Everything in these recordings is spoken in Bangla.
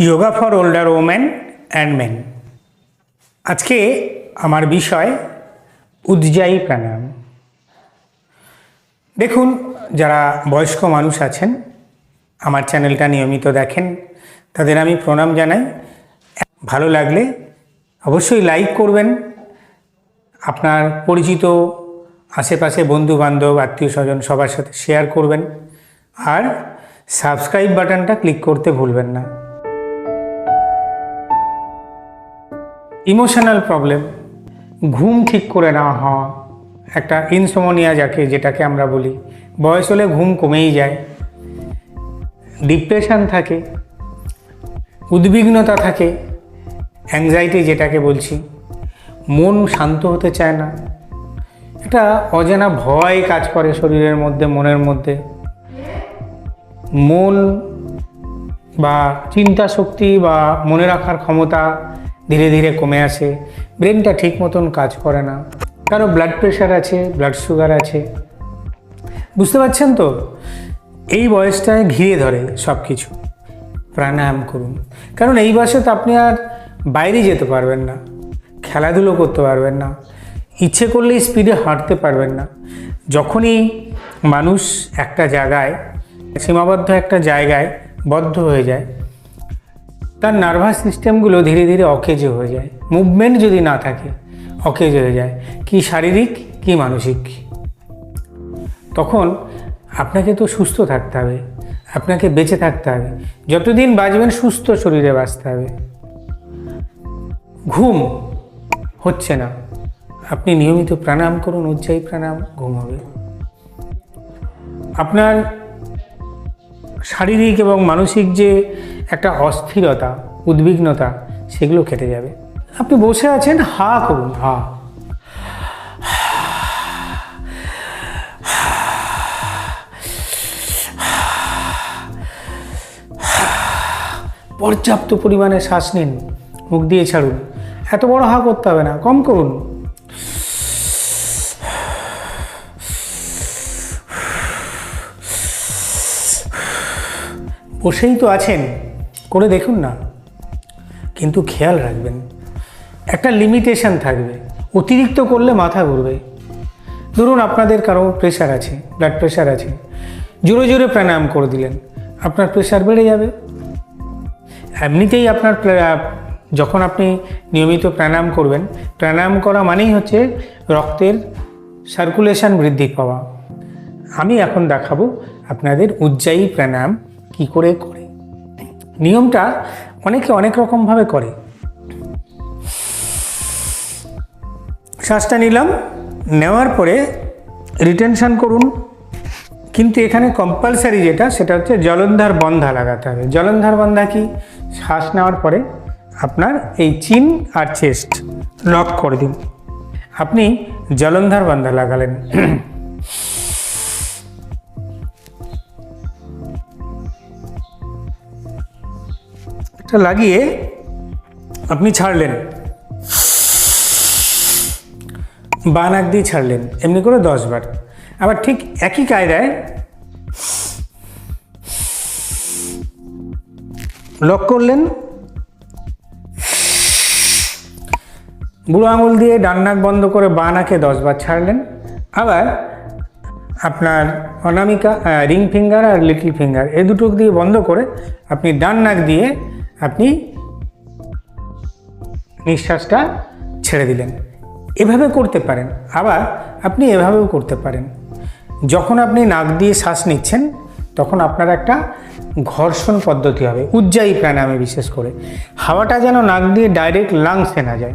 Yoga for older woman and men আজকে আমার বিষয় উদ্যায়ী প্রাণায়াম। দেখুন, যারা বয়স্ক মানুষ আছেন, আমার চ্যানেলটা নিয়মিত দেখেন, তাদের আমি প্রণাম জানাই। ভালো লাগলে অবশ্যই লাইক করবেন। আপনার পরিচিত আশেপাশে বন্ধু বান্ধব আত্মীয় স্বজন সবার সাথে শেয়ার করবেন। আর সাবস্ক্রাইব বাটনটা ক্লিক করতে ভুলবেন না। ইমোশনাল প্রবলেম, ঘুম ঠিক করে না হওয়া, একটা ইনসমোনিয়া যাকে, যেটাকে আমরা বলি, বয়স হলে ঘুম কমেই যায়। ডিপ্রেশন থাকে, উদ্বিগ্নতা থাকে অ্যাংজাইটি যেটাকে বলছি, মন শান্ত হতে চায় না, একটা অজানা ভয় কাজ করে শরীরের মধ্যে, মনের মধ্যে। মন বা চিন্তা শক্তি বা মনে রাখার ক্ষমতা ধীরে ধীরে কমে আসে। ব্রেনটা ঠিক মতন কাজ করে না। কারও ব্লাড প্রেশার আছে ব্লাড সুগার আছে। বুঝতে পারছেন তো? এই বয়সটায় ঘিরে ধরে সব কিছু প্রাণায়াম করুন। কারণ এই বয়সে তো আপনি আর বাইরে যেতে পারবেন না। খেলাধুলো করতে পারবেন না। ইচ্ছে করলেই স্পিডে হাঁটতে পারবেন না। যখনই মানুষ একটা জায়গায়, সীমাবদ্ধ একটা জায়গায় বদ্ধ হয়ে যায় তার নার্ভাস সিস্টেমগুলো ধীরে ধীরে অকেজ হয়ে যায়। মুভমেন্ট যদি না থাকে, অকেজ হয়ে যায়। কি শারীরিক, কি মানসিক। তখন আপনাকে তো সুস্থ থাকতে হবে। আপনাকে বেঁচে থাকতে হবে। যতদিন বাঁচবেন, সুস্থ শরীরে বাঁচতে হবে। ঘুম হচ্ছে না। আপনি নিয়মিত প্রাণায়াম করুন, উজ্জায়ী প্রাণায়াম, ঘুম হবে। আপনার শারীরিক এবং মানসিক যে একটা অস্থিরতা, উদ্বিগ্নতা, সেগুলো কেটে যাবে। আপনি বসে আছেন, হা করুন, হা। পর্যাপ্ত পরিমাণে শ্বাস নিন, মুখ দিয়ে ছাড়ুন। এত বড় হা করতে হবে না, কম করুন। বসেই তো আছেন, করে দেখুন না। কিন্তু খেয়াল রাখবেন, একটা লিমিটেশন থাকবে, অতিরিক্ত করলে মাথা ঘুরবে। ধরুন আপনাদের কারও প্রেশার আছে ব্লাড প্রেশার আছে, জোরে জোরে প্রাণায়াম করে দিলেন, আপনার প্রেশার বেড়ে যাবে। এমনিতেই আপনার যখন আপনি নিয়মিত প্রাণায়াম করবেন, প্রাণায়াম করা মানেই হচ্ছে রক্তের সার্কুলেশন বৃদ্ধি পাওয়া। আমি এখন দেখাবো আপনাদের উজ্জায়ী প্রাণায়াম কি করে করে? নিয়মটা অনেকে অনেক রকমভাবে করে। শ্বাসটা নিলাম, নেওয়ার পরে রিটেনশন করুন। কিন্তু এখানে কম্পালসারি যেটা, সেটা হচ্ছে জলন্ধার বন্ধা লাগাতে হবে। জলন্ধার বন্ধা কি? শ্বাস নেওয়ার পরে আপনার এই চিন আর চেস্ট লক করে দিন। আপনি জলন্ধার বন্ধা লাগালেন। লাগিয়ে আপনি ছাড়লেন। বাঁ নাক দিয়ে ছাড়লেন, এমনি করে দশ বার। আবার ঠিক একই কায়দায় লক করলেন। বুড়ো আঙুল দিয়ে ডান নাক বন্ধ করে বাঁ নাকে দশ বার ছাড়লেন। আবার আপনার অনামিকা রিং ফিঙ্গার আর লিটল ফিঙ্গার, এ দুটো দিয়ে বন্ধ করে আপনি ডান নাক দিয়ে আপনি নিঃশ্বাসটা ছেড়ে দিলেন। এভাবে করতে পারেন, আবার আপনি এভাবেও করতে পারেন। যখন আপনি নাক দিয়ে শ্বাস নিচ্ছেন, তখন আপনার একটা ঘর্ষণ পদ্ধতি হবে, উজ্জায়ী প্রাণায়ামে বিশেষ করে। হাওয়াটা যেন নাক দিয়ে ডাইরেক্ট লাংসে না যায়।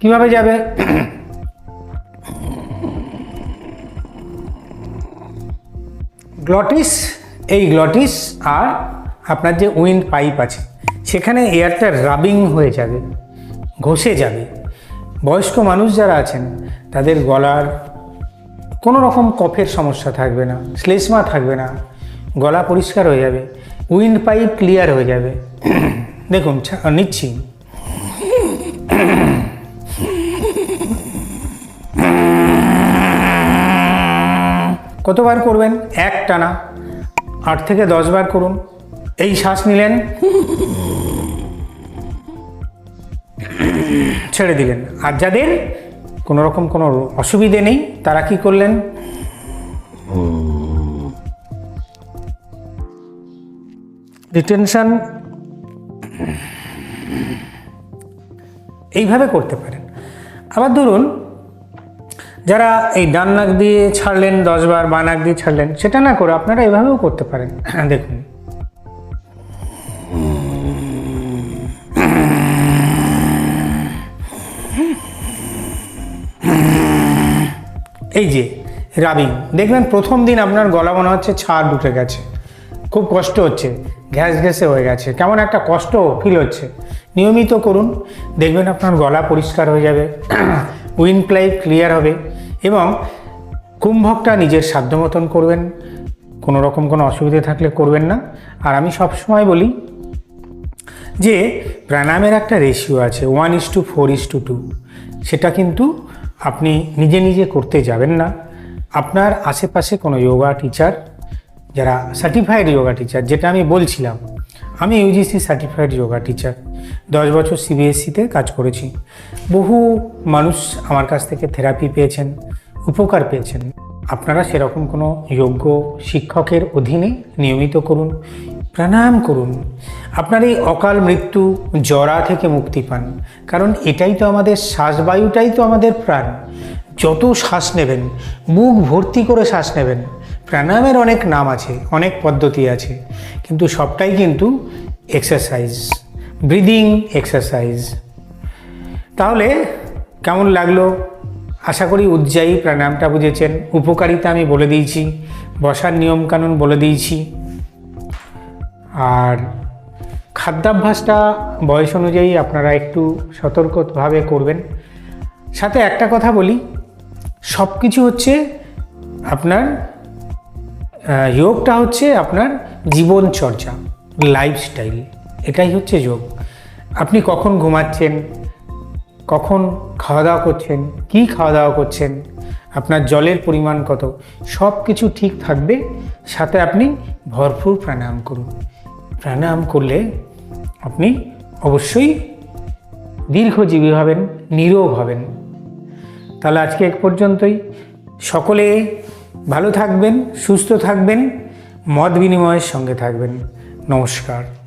কীভাবে যাবে? গ্লটিস, এই গ্লটিস আর আপনার যে উইন্ড পাইপ আছে সেখানে এয়ারটা রাবিং হয়ে যাবে, ঘষে যাবে। বয়স্ক মানুষ যারা আছেন, তাদের গলার কোনো রকম কফের সমস্যা থাকবে না, শ্লেষ্মা থাকবে না, গলা পরিষ্কার হয়ে যাবে উইন্ড পাইপ ক্লিয়ার হয়ে যাবে। দেখুন নিচ্ছি। কতবার করবেন? এক টানা আট থেকে দশ বার করুন। এই শ্বাস নিলেন। ছেড়ে দিলেন। আর যাদের কোনো রকম কোনো অসুবিধে নেই, তারা কি করলেন? রিটেনশন এইভাবে করতে পারেন। আবার ধরুন, যারা এই ডান নাক দিয়ে ছাড়লেন দশবার বা নাক দিয়ে ছাড়লেন, সেটা না করে আপনারা এভাবেও করতে পারেন। দেখুন এই যে রাবিং দেখবেন প্রথম দিন আপনার গলা মনে হচ্ছে ছাড় উঠে গেছে। খুব কষ্ট হচ্ছে, গ্যাস গ্যাসে হয়ে গেছে, কেমন একটা কষ্ট ফিল হচ্ছে। নিয়মিত করুন, দেখবেন আপনার গলা পরিষ্কার হয়ে যাবে উইন প্লাই ক্লিয়ার হবে এবং কুম্ভকটা নিজের সাধ্য মতন করবেন, কোনো রকম কোনো অসুবিধে থাকলে করবেন না। আর আমি সবসময় বলি যে, প্রাণায়ামের একটা রেশিও আছে one is two four is two two সেটা কিন্তু আপনি নিজে নিজে করতে যাবেন না। আপনার আশেপাশে কোনো যোগা টিচার যারা সার্টিফাইড যোগা টিচার যেটা আমি বলছিলাম, আমি ইউজিসি সার্টিফাইড যোগা টিচার দশ বছর সিবিএসসিতে কাজ করেছি। বহু মানুষ আমার কাছ থেকে থেরাপি পেয়েছেন, উপকার পেয়েছেন। আপনারা সেরকম কোনো যোগ্য শিক্ষকের অধীনে নিয়মিত করুন। প্রাণায়াম করুন। আপনার এই অকাল মৃত্যু জরা থেকে মুক্তি পান। কারণ এটাই তো আমাদের শ্বাসবায়ুটাই তো আমাদের প্রাণ। যত শ্বাস নেবেন মুখ ভর্তি করে শ্বাস নেবেন, প্রাণায়ামের অনেক নাম আছে, অনেক পদ্ধতি আছে। কিন্তু সবটাই কিন্তু এক্সারসাইজ, ব্রিদিং এক্সারসাইজ। তাহলে কেমন লাগল? আশা করি উজ্জায়ী প্রাণায়ামটা বুঝেছেন। উপকারিতা আমি বলে দিয়েছি, বসার নিয়মকানুন বলে দিয়েছি। আর খাদ্যাভ্যাসটা বয়স অনুযায়ী আপনারা একটু সতর্কভাবে করবেন। সাথে একটা কথা বলি সব কিছু হচ্ছে আপনার যোগটা হচ্ছে আপনার জীবনচর্চা লাইফস্টাইল এটাই হচ্ছে যোগ। আপনি কখন ঘুমাচ্ছেন, কখন খাওয়া দাওয়া করছেন, কি খাওয়া দাওয়া করছেন, আপনার জলের পরিমাণ কত সব কিছু ঠিক থাকবে। সাথে আপনি ভরপুর প্রাণায়াম করুন। প্রাণায়াম করলে আপনি অবশ্যই দীর্ঘজীবী হবেন, নিরোগ হবেন। তাহলে আজকে এক পর্যন্তই। সকলে ভালো থাকবেন, সুস্থ থাকবেন, মত বিনিময়ের সঙ্গে থাকবেন। নমস্কার।